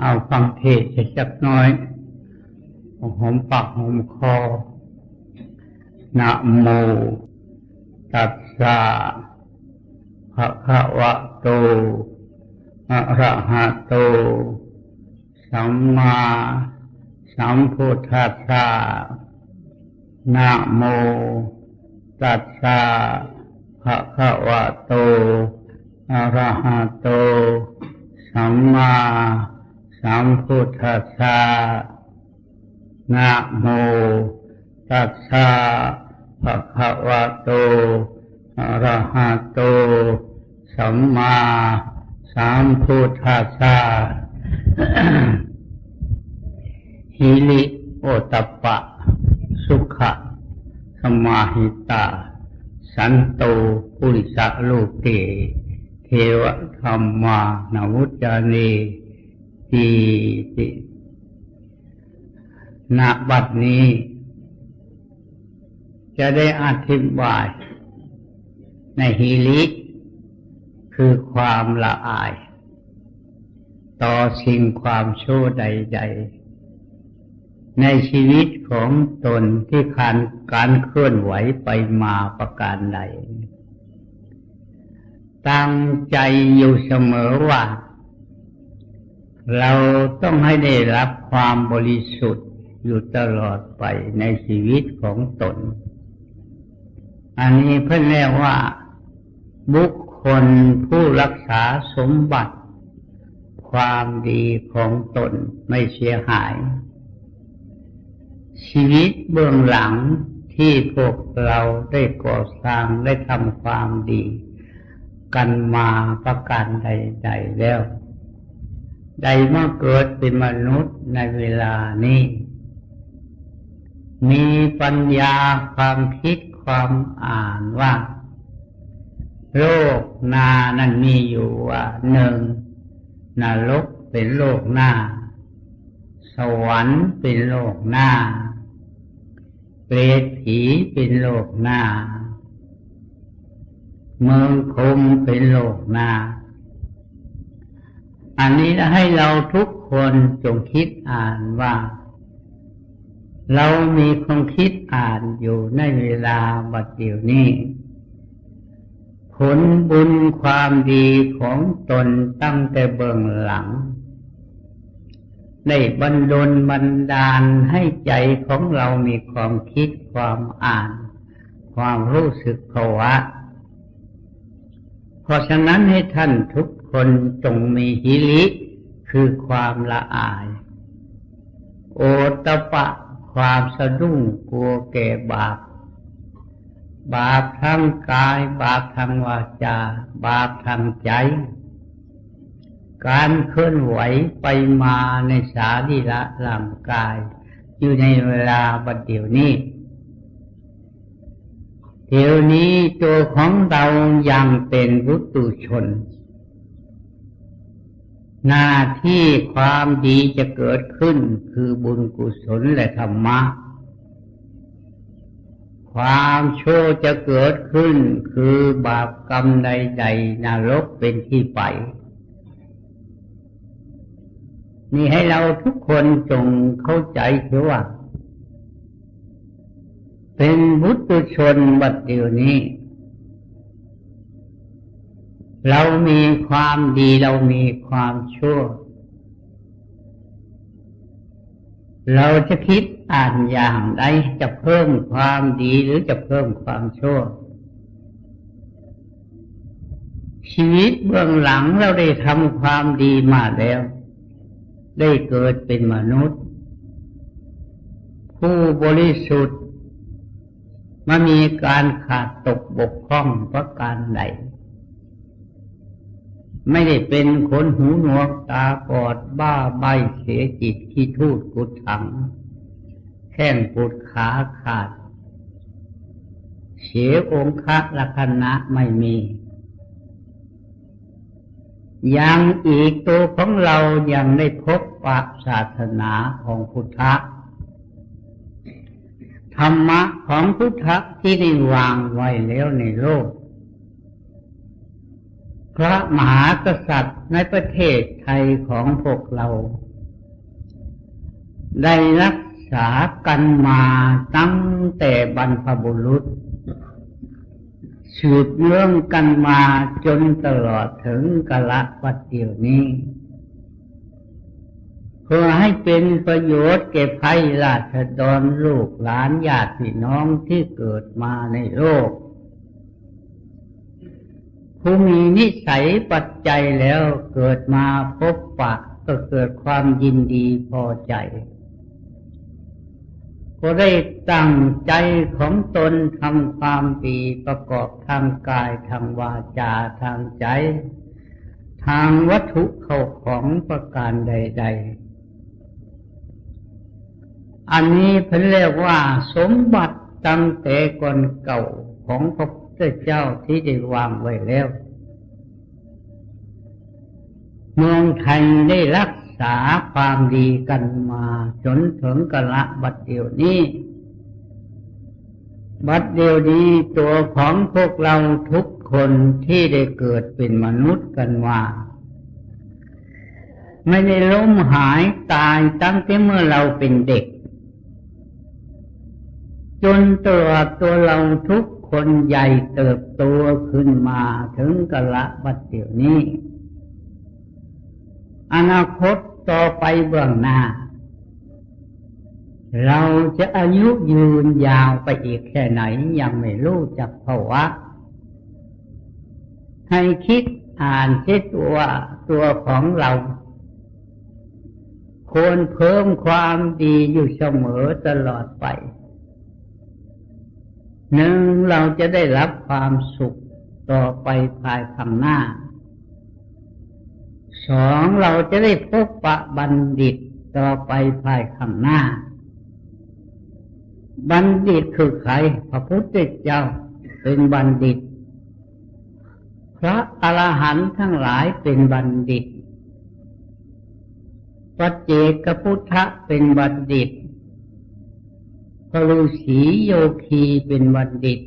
เอาฟังเทศสักน้อยหอมปากหอมคอนะโมตัสสะภะคะวะโตอะระหะโต สัมมาสัมพุทธัสสะนะโมตัสสะภะคะวะโตอะระหะโต สัมมา สัมพุทธัสสะนะโมตัสสะภะคะวะโตอะระหะโต สัมมาสัมพุทธัสสะหิริโอตปปะสุขะสมาหิตา สันโตปุริสะโลเก เทวธรรมานาวุจานี ตีติ ณ บัดนี้ จะได้อธิบาย ในฮิลิคือความละอาย ต่อสิ่งความชั่วใด ๆ ในชีวิตของตนที่การการเคลื่อนไหวไปมาประการใด ตั้งใจอยู่เสมอว่า เราต้องให้ได้รับความบริสุทธิ์อยู่ตลอดไปในชีวิตของตน อันนี้เพื่อนเรียกว่า บุคคลผู้รักษาสมบัติ ความดีของตนไม่เสียหาย ชีวิตเบื้องหลังที่พวกเราได้ก่อสร้างได้ทำความดี กันมาประการใด ๆ แล้ว ได้มาเกิดเป็นมนุษย์ในเวลานี้ มีปัญญาความคิดความอ่านว่า โลกนานั้นมีอยู่ว่าหนึ่งนรกเป็นโลกหน้า สวรรค์เป็นโลกหน้า เปรตผีเป็นโลกหน้า เมืองคมเป็นโลกหน้า อันนี้ให้เราทุกคนจงคิดอ่านว่า เรามีความคิดอ่านอยู่ในเวลาบัดเดี๋ยวนี้ ผลบุญความดีของตนตั้งแต่เบื้องหลัง ได้บันดลบันดาลให้ใจของเรามีความคิดความอ่าน ความรู้สึกภาวะเพราะฉะนั้นให้ท่านทุก คนจงมีหิริคือความละอาย โอตปะความสะดุ้งกลัวแก่บาป บาปทางกาย บาปทางวาจา บาปทางใจ การเคลื่อนไหวไปมาในสาดีละร่างกาย อยู่ในเวลาบัดเดี๋ยวนี้เดี๋ยวนี้ตัวของเรายังเป็นวุตุชน หน้าที่ความดีจะเกิดขึ้นคือบุญกุศลและธรรมะ ความชั่วจะเกิดขึ้นคือบาปกรรมใดๆนรกเป็นที่ไป นี่ให้เราทุกคนจงเข้าใจเถอะว่า เป็นบุตรชนบัดเดียวนี้ เรามีความดีเรามีความชั่ว เราจะคิดอ่านอย่างใดจะเพิ่มความดีหรือจะเพิ่มความชั่ว ชีวิตเบื้องหลังเราได้ทำความดีมาแล้ว ได้เกิดเป็นมนุษย์ ผู้บริสุทธิ์มามีการขาดตกบกพร่องประการใด ไม่ได้เป็นคนหูหนวกตาปอดบ้าใบเสียจิตที่ทูดกุดถัง แข้งปวดขาขาด เสียองค์ะลักณะไม่มียังอีกตัวของเรายังได้พบปะศาสนาของพุทธะธรรมะของพุทธะที่ได้วางไว้แล้วในโลก พระมหากษัตริย์ในประเทศไทยของพวกเรา ได้รักษากันมาตั้งแต่บรรพบุรุษ สืบเนื่องกันมาจนตลอดถึงกะละปัจเดียวนี้ เพื่อให้เป็นประโยชน์แก่ภัยราษฎรลูกหลานญาติพี่น้องที่เกิดมาในโลก ผู้มีนิสัยปัจจัยแล้วเกิดมาพบปะก็เกิดความยินดีพอใจ ก็ได้ตั้งใจของตนทำความดีประกอบทางกายทางวาจาทางใจ ทางวัตถุเข้าของประการใด ๆอันนี้เพิ่นเรียกว่าสมบัติตั้งแต่ก่อนเก่าของพระพุ ทธเจ้าที่ได้วางไว้แล้ว เมืองไทยได้รักษาความดีกันมาจนถึงกะละบัดเดียวนี้ บัดเดียวนี้ตัวของพวกเราทุกคนที่ได้เกิดเป็นมนุษย์กันว่าไม่ได้ล้มหายตายตั้งแต่เมื่อเราเป็นเด็ก จนตัวตัวเราทุก คนใหญ่เติบโตขึ้นมาถึงกะละบัดเดียวนี้ อนาคตต่อไปเบื้องหน้า เราจะอายุยืนยาวไปอีกแค่ไหนยังไม่รู้จักภาวะ ให้คิดอ่านเช็ตัวตัวของเราควรเพิ่มความดีอยู่เสมอตลอดไป หนึ่งเราจะได้รับความสุขต่อไปภายข้างหน้า สองเราจะได้พบปะบัณฑิตต่อไปภายข้างหน้า บัณฑิตคือใครพระพุทธเจ้าเป็นบัณฑิต พระอรหันต์ทั้งหลายเป็นบัณฑิตปัจเจกพุทธะเป็นบัณฑิต พระฤาษีโยคีเป็นบัณฑิต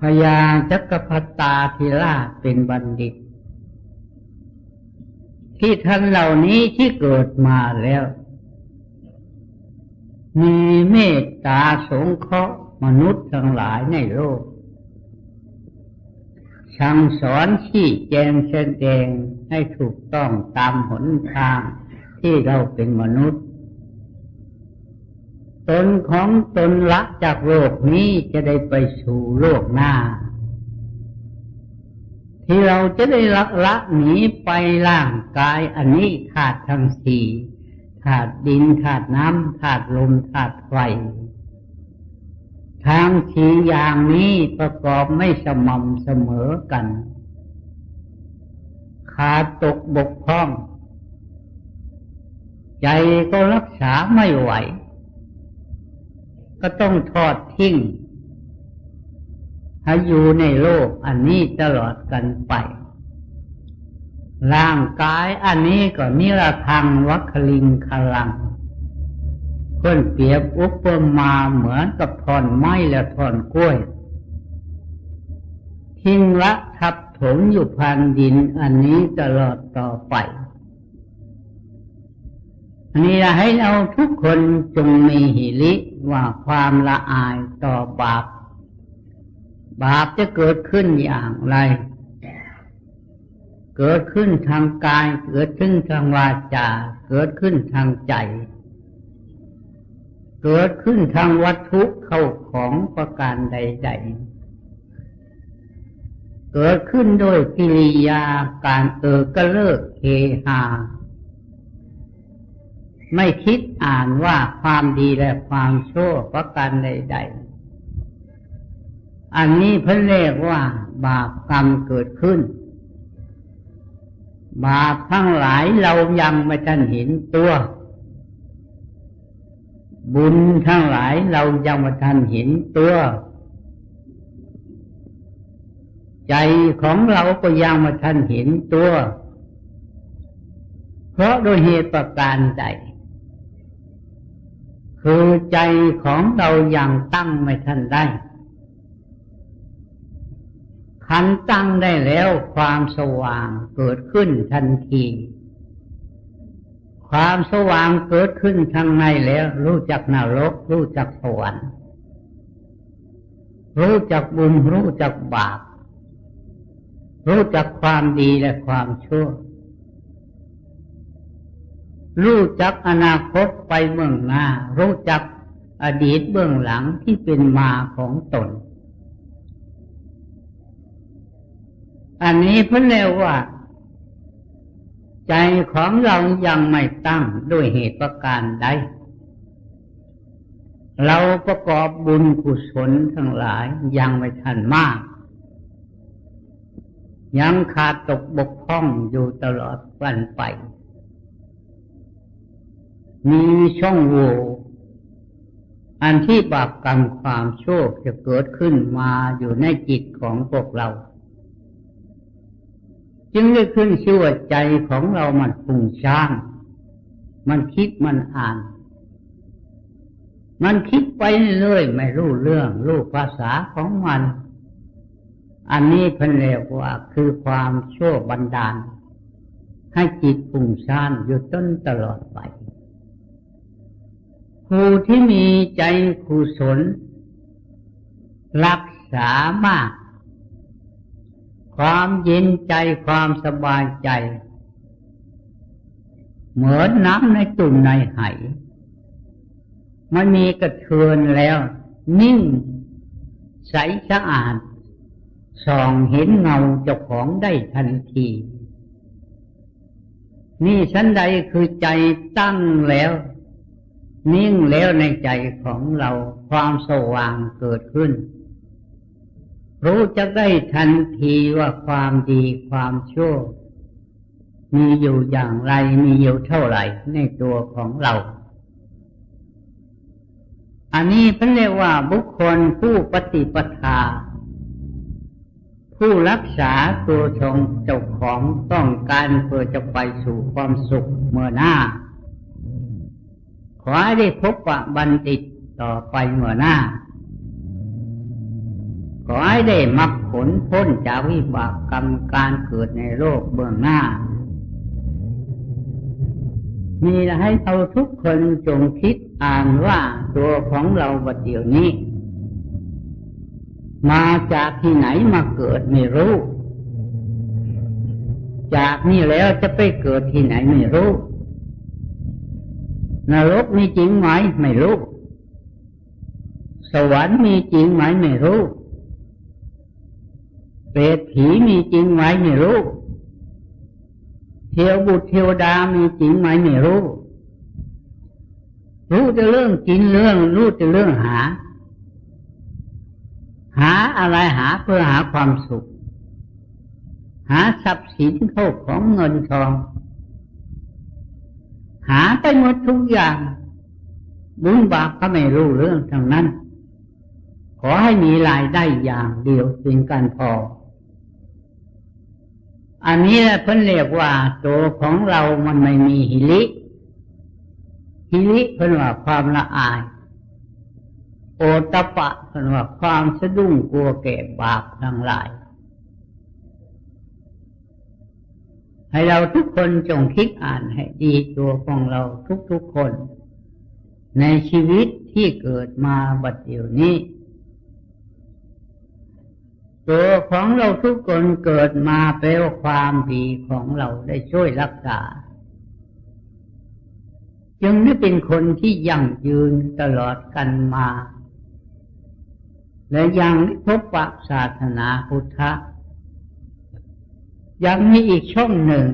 พญาจักรพรรตาธิราชเป็นบัณฑิต ที่ท่านเหล่านี้ที่เกิดมาแล้ว มีเมตตาสงเคราะห์มนุษย์ทั้งหลายในโลก สั่งสอนชี้แจงแสดงให้ถูกต้องตามหนทางที่เราเป็นมนุษย์ ตนของตนละจากโลกนี้จะได้ไปสู่โลกหน้า ที่เราจะได้ละละหนีไปร่างกายอันนี้ขาดทั้งสี่ขาดดินขาดน้ำขาดลมขาดไฟทางสีอย่างนี้ประกอบไม่สม่ำเสมอกัน ขาดตกบกพร่อง ใจก็รักษาไม่ไหว ก็ต้องทอดทิ้งให้อยู่ในโลกอันนี้ตลอดกันไป ร่างกายอันนี้ก็นิรทังวัคลิงคลังเพื่อนเปรียบอุปมาเหมือนกับทอนไม้และทอนกล้วย ทิ้งละทับถมอยู่พันดินอันนี้ตลอดต่อไปอันนี้ให้เราทุกคนจงมีหิริ ว่าความละอายต่อบาป บาปจะเกิดขึ้นอย่างไร เกิดขึ้นทางกาย เกิดขึ้นทางวาจา เกิดขึ้นทางใจ เกิดขึ้นทางวัตถุเข้าของประการใด ๆเกิดขึ้นโดยกิริยาการเออกระเลิกเฮฮา ไม่คิดอ่านว่าความดีและความชั่วประการใดๆ อันนี้เพิ่นเรียกว่า บาปกรรมเกิดขึ้น บาปทั้งหลายเรายังไม่ทันเห็นตัว บุญทั้งหลายเรายังไม่ทันเห็นตัว ใจของเราก็ยังไม่ทันเห็นตัวเพราะโดยเหตุประการใด คือใจของเรายังตั้งไม่ทันได้ขันตั้งได้แล้วความสว่างเกิดขึ้นทันทีคความสว่างเกิดขึ้นทางในแล้ว รู้จักนรก รู้จักสวรรค์รู้จักบุญรู้จักบาปรู้จักความดีและความชั่ว รู้จักอนาคตไปเมืองหน้า รู้จักอดีตเบื้องหลังที่เป็นมาของตน อันนี้พื่อเรียกว่า ใจของเรายังไม่ตั้งด้วยเหตุประการใด เราประกอบบุญกุศลทั้งหลายยังไม่ทันมาก ยังขาดตกบกพร่องอยู่ตลอดวันไป มีช่องโหว่อันที่บาปกรรมความโชคจะเกิดขึ้นมาอยู่ในจิตของพวกเรา จึงได้ขึ้นชื่อว่าใจของเรามันฟุ้งซ่านมันคิดมันอ่าน มันคิดไปเรื่อยไม่รู้เรื่องรู้ภาษาของมัน อันนี้เพิ่นเรียกว่าคือความชั่วบันดาล ให้จิตฟุ้งซ่านอยู่ต้นตลอดไป ผู้ที่มีใจกุศล รักษามาก ความเย็นใจความสบายใจ เหมือนน้ำในตุ่มในไหมันมีกระเทือนแล้ว นิ่ง ใสสะอาดส่องเห็นเงาเจ้าของได้ทันที นี่ชั้นใดคือใจตั้งแล้ว นิ่งแล้วในใจของเราความสว่างเกิดขึ้น รู้จะได้ทันทีว่าความดีความชั่ว มีอยู่อย่างไรมีอยู่เท่าไหร่ในตัวของเรา อันนี้เป็นเรียกว่าบุคคลผู้ปฏิปทา ผู้รักษาตัวชงเจ้าของต้องการเพื่อจะไปสู่ความสุขเมื่อหน้า ขอให้ได้พบปะบัณฑิตต่อไปเมื่อหน้า ขอให้ได้มักผลพ้นจากวิบากกรรมการเกิดในโลกเบื้องหน้า มีให้เราทุกคนจงคิดอ่านว่าตัวของเราบัดเดี๋ยวนี้ มาจากที่ไหนมาเกิดไม่รู้ จากนี่แล้วจะไปเกิดที่ไหนไม่รู้ นรกมีจริงไหมไม่รู้ สวรรค์มีจริงไหมไม่รู้ เปรตผีมีจริงไหมไม่รู้ เทวบุตรเทวดามีจริงไหมไม่รู้ รู้แต่เรื่องกินเรื่องรู้แต่เรื่องหา หาอะไรหาเพื่อหาความสุข หาทรัพย์สินเข้าของเงินทอง หาไปหมดทุกอย่าง บุญบาปก็ไม่รู้เรื่องทั้งนั้น ขอให้มีรายได้อย่างเดียวเป็นการพอ อันนี้แหละเพิ่นเรียกว่าตัวของเรามันไม่มีหิริหิริเพิ่นว่าความละอาย โอตปะเพิ่นว่าความสะดุ้งกลัวแก่บาปทั้งหลาย ให้เราทุกคนจงคิดอ่านให้ดีตัวของเราทุกๆคน ในชีวิตที่เกิดมาบัดเดี๋ยวนี้ ตัวของเราทุกคนเกิดมาแปลว่าความดีของเราได้ช่วยรักษา จึงได้เป็นคนที่ยั่งยืนตลอดกันมา และยังพบปะศาสนาพุทธ ยังมีอีกช่องหนึ่ง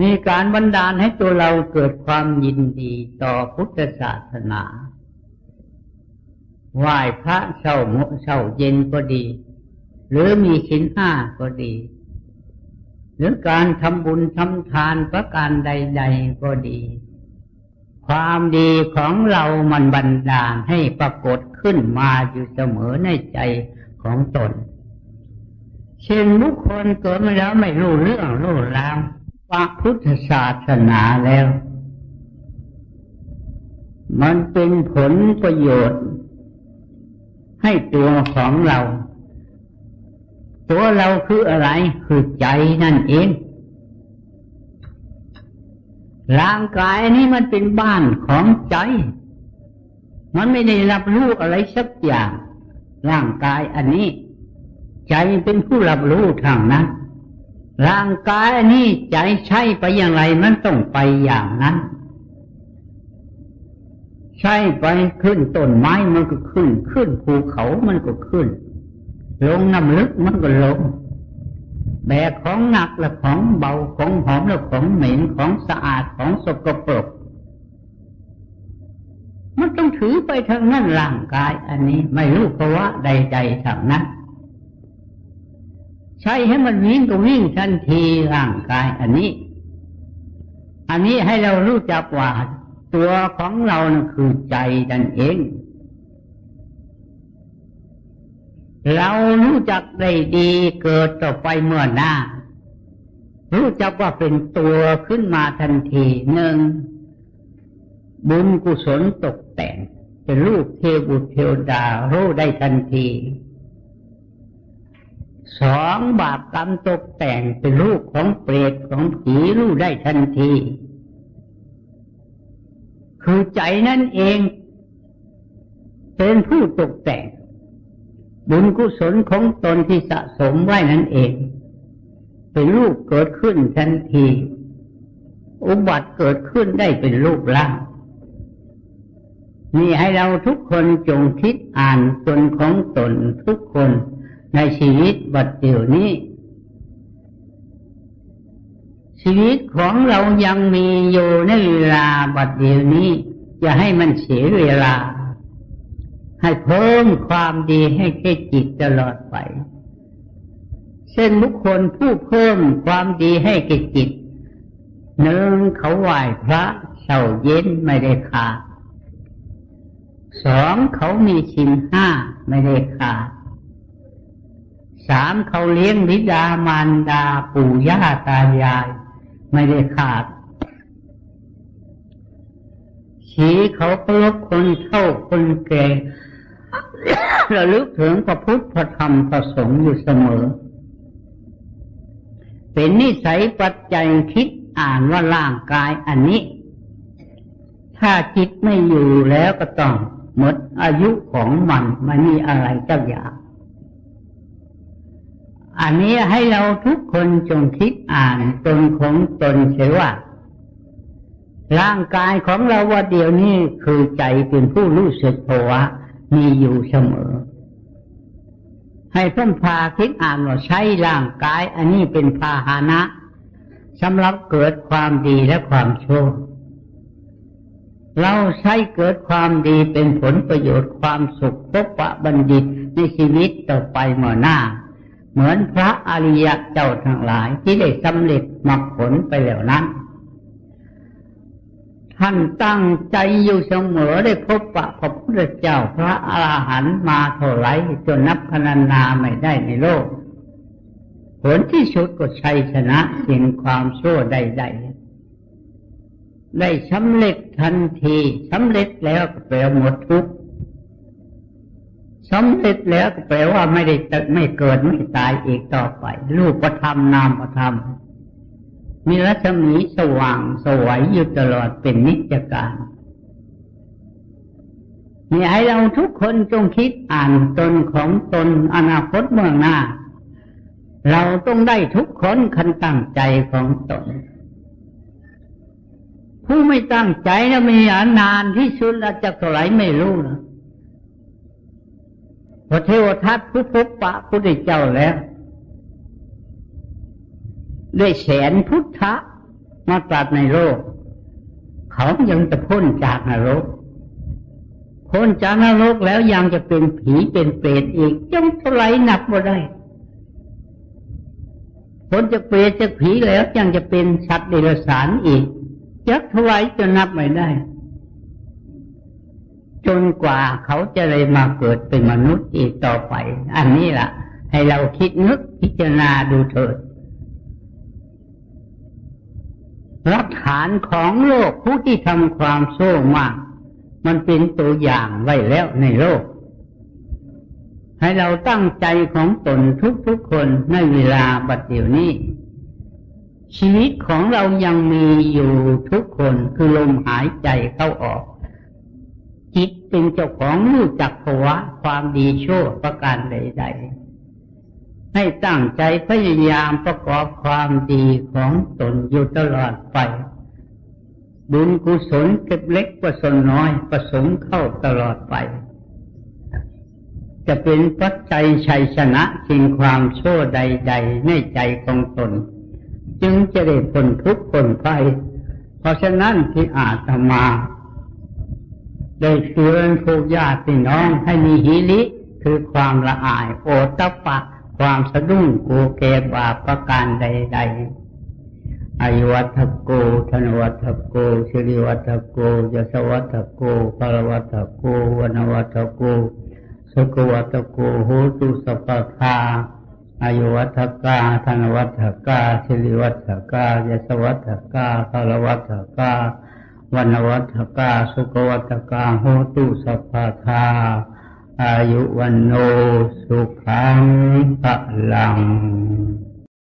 มีการบันดาลให้ตัวเราเกิดความยินดีต่อพุทธศาสนา ไหว้พระเช้าโมเช้าเย็นก็ดี หรือมีสินห้าก็ดี หรือการทำบุญทำทานประการใด ๆ ก็ดี ความดีของเรามันบันดาลให้ปรากฏขึ้นมาอยู่เสมอในใจของตน เช่นบุคคลเกิดมาแล้วไม่รู้เรื่องรู้ราวว่าพุทธศาสนาแล้ว มันเป็นผลประโยชน์ ให้ตัวของเรา ตัวเราคืออะไรคือใจนั่นเองร่างกายนี้มันเป็นบ้านของใจ มันไม่ได้รับรู้อะไรสักอย่าง ร่างกายอันนี้ ใจเป็นผู้รับรู้ทางนั้น ร่างกายนี้ใจใช้ไปอย่างไรมันต้องไปอย่างนั้น ใช่ไปขึ้นต้นไม้มันก็ขึ้น ขึ้นภูเขามันก็ขึ้น ลงน้ำลึกมันก็ลง แบกของหนักและของเบาของหอมและของเหม็นของสะอาดของสกปรกมันต้องถือไปทางนั้นร่างกายอันนี้ไม่รู้ภาวะใดๆทางนั้น ใช้ให้มันวิ่งก็วิ่งทันทีร่างกาย อันนี้ อันนี้ให้เรารู้จักว่าตัวของเรานะคือใจนั่นเอง เรารู้จักได้ดีเกิดต่อไปเมื่อหน้า รู้จักว่าเป็นตัวขึ้นมาทันทีหนึ่งบุญกุศลตกแต่ง เป็นรูปเทบุตรเทวดารู้ได้ทันที สองบาปกรรมตกแต่งเป็นรูปของเปรตของผีรู้ได้ทันที คือใจนั่นเอง เป็นผู้ตกแต่ง บุญกุศลของตนที่สะสมไว้นั่นเอง เป็นรูปเกิดขึ้นทันที อุบัติเกิดขึ้นได้เป็นรูปร่างนี่ให้เราทุกคนจงคิดอ่านตนของตนทุกคน ในชีวิตบัดเดี๋ยวนี้ ชีวิตของเรายังมีอยู่ในเวลาบัดเดียวนี้ อย่าให้มันเสียเวลา ให้เพิ่มความดีให้แก่จิตตลอดไป เช่นบุคคลผู้เพิ่มความดีให้แก่จิตหนึ่งเขาไหว้พระเช้าเย็นไม่ได้ขาดสองเขามีชินห้าไม่ได้ขาด สามเขาเลี้ยงบิดามารดาปู่ย่าตายาย ไม่ได้ขาดสีเขาเคารพคนเท่าคนแก่ระลึกถึงพระพุทธพระธรรมพระสงฆ์อยู่เสมอ เป็นนิสัยปัจจัยคิดอ่านว่าร่างกายอันนี้ ถ้าจิตไม่อยู่แล้วก็ต้องหมดอายุของมันไม่มีอะไรเจ้าอย่าง อันนี้ให้เราทุกคนจงคิดอ่านตนของตนเสียว่า ร่างกายของเราว่าเดียวนี้คือใจเป็นผู้รู้สึกภาวะมีอยู่เสมอ ให้เพิ่มพาคิดอ่านว่าใช้ร่างกาย อันนี้เป็นพาหานะสำหรับเกิดความดีและความชั่วเราใช้เกิดความดีเป็นผลประโยชน์ความสุขพบปะบัณฑิตในชีวิตต่อไปเมื่อหน้า เหมือนพระอริยะเจ้าทั้งหลายที่ได้สำเร็จมรรคผลไปแล้วนั้น ท่านตั้งใจอยู่เสมอได้พบปะพระพุทธเจ้าพระอาหารหันต์มาเท่าไรจนนับพนันนาไม่ได้ในโลก ผลที่สุดก็ชัยชนะสิ่งความชั่วใดๆได้สำเร็จทันทีสำเร็จแล้วก็แปลหมดทุกข์ สำเร็จแล้วก็แปลว่าไม่ได้ไม่เกิดไม่ตายอีกต่อไป รูปธรรมนามธรรมมีรัศมีสว่างสวยอยู่ตลอดเป็นนิจการนี่ให้เราทุกคนจงคิดอ่านตนของตนอนาคตเมืองหน้า เราต้องได้ทุกคนคันตั้งใจของตน ผู้ไม่ตั้งใจนะมีอนานที่สุดแล้วจะเท่าไหร่ไม่รู้นะ พระเทวทัตผู้พบปะพุทธเจ้าแล้วได้แสนพุทธะมาตรัสในโลก เขายังจะพ้นจากนรกพ้นจากนรกแล้วยังจะเป็นผีเป็นเปรตอีกจังเท่าไรนับบ่ได้พ้นจากเปรตจากผีแล้วยังจะเป็นสัตว์เดรัจฉานอีกจักเท่าไรจะนับไม่ได้ จนกว่าเขาจะเลยมาเกิดเป็นมนุษย์อีกต่อไป อันนี้ล่ะ ให้เราคิดนึกพิจารณาดูเถิดรักฐานของโลกผู้ที่ทำความโซ่มาก มันเป็นตัวอย่างไว้แล้วในโลก ให้เราตั้งใจของตนทุกๆคนในเวลาบัดเดี๋ยวนี้ ชีวิตของเรายังมีอยู่ทุกคนคือลมหายใจเข้าออก จิตเป็นเจ้าของรู้จักภาวะความดีชั่วประการใดๆ ให้ตั้งใจพยายามประกอบความดีของตนอยู่ตลอดไป บุญกุศลเก็บเล็กกว่าส่วนน้อยประสงค์เข้าตลอดไป จะเป็นปัจจัยชัยชนะสิ่งความชั่วใด ๆ ในใจของตน จึงจะได้ผลทุกข์ผลภัยเพราะฉะนั้นที่อาตมา ได้เตือนพวกญาติพี่น้องให้มีหิริคือความละอายโอตปะ ความสะดุ้งกูเกบาปประการใดๆอายุวัตโกธนวัตโกสิริวัตโกยศวัตโกพลวัตโกวนวัตโกสุวัตโกโหตุสัพพาอายุวัฏกาธนวัฏกาสิริวัฏกายศวัฏกาพลวัฏกา วันวัฏกาสุขวัฏกาโหตุสัพพะทาอายุวันโนสุขังพลัง